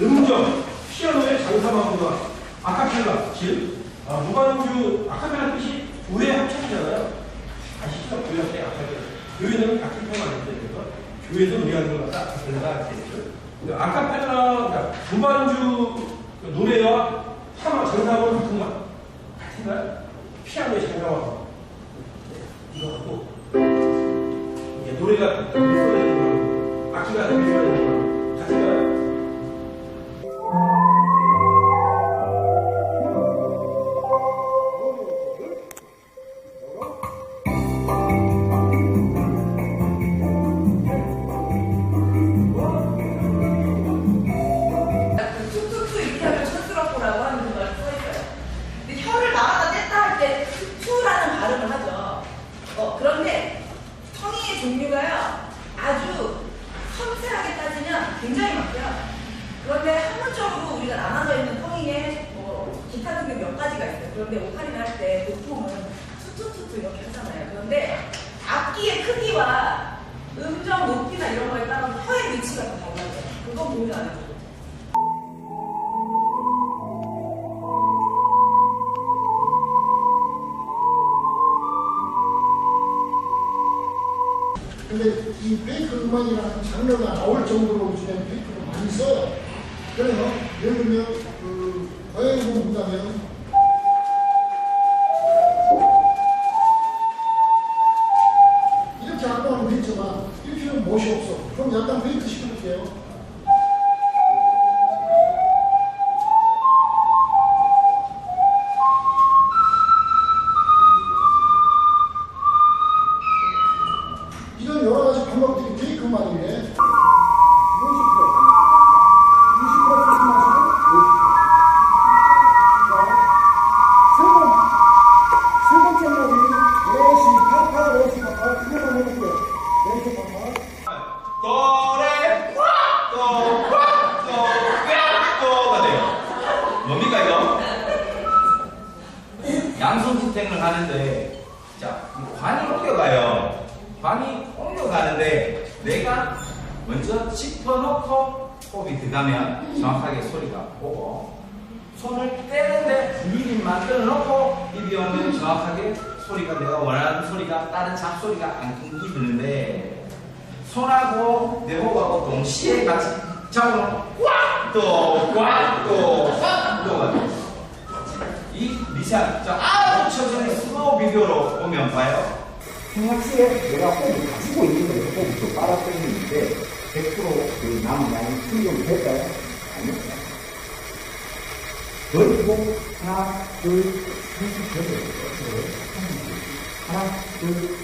음정, 피아노의 장사마구가 아카펠라, 즉 아, 무반주 아카펠라 뜻이 교회 합창이잖아요. 아시죠? 교회 합창 아카펠라. 교회는 악기표가 아닌데 그래서 교회에서 노래하는 것 같다 아카펠라가. 근데 아카펠라, 그러니까 무반주 그 노래와 하마 장사하고는 같은 말 같은가요? 피아노의 장사마구 이거 하고 노래가 소리가 되는 거랑 악기가 소리가 되는 거 때 투라는 발음을 하죠. 어, 그런데 성의의 종류가요, 아주 섬세하게 따지면 굉장히 많고요. 그런데 학문적으로 우리가 나눠져 있는 성의에 뭐 기타 등등 몇 가지가 있어요. 그런데 오카리나 할 때 보통은 투투투투 이렇게 하잖아요. 그런데 악기의 크기와 음정 높이나 이런 거에 따라서 혀의 위치가 다 달라져요. 그건 공유 안 해줘요. 근데 이 페이크 음악이라는 장르가 나올 정도로 요즘에 페이크를 많이 써요. 그래서 예를 들면 그 고양이 본다면 이렇게 악보하면 되지만 이렇게는 멋이 없어. 그럼 약간 페이크 시켜볼게요. 또또또가 돼요. 뭡니까 이거? 양손 지탱을 하는데 자 이 관이 옮겨가요. 관이 옮겨 가는데 내가 먼저 짚어놓고 호흡이 들어가면 정확하게 소리가 오고 손을 떼는데 미리 만들어 놓고 입이 오면 정확하게 소리가 내가 원하는 소리가 다른 잡소리가 안 끊기는데 손하고 내 호흡하고 동시에 같이 잡으면 꽉또 꽉또 꽉또가 이 미세한 자 아주 천천히 슬로우 비디오로 보면 봐요 평상시에 내가 호흡을 가지고 있는 거예요. 호흡을 좀 빨아들이는데 100%그 남은 양이 충족이 될까요? 아닙니다. 그리고 하나, 둘, 셋이 되어요. 하나, 둘,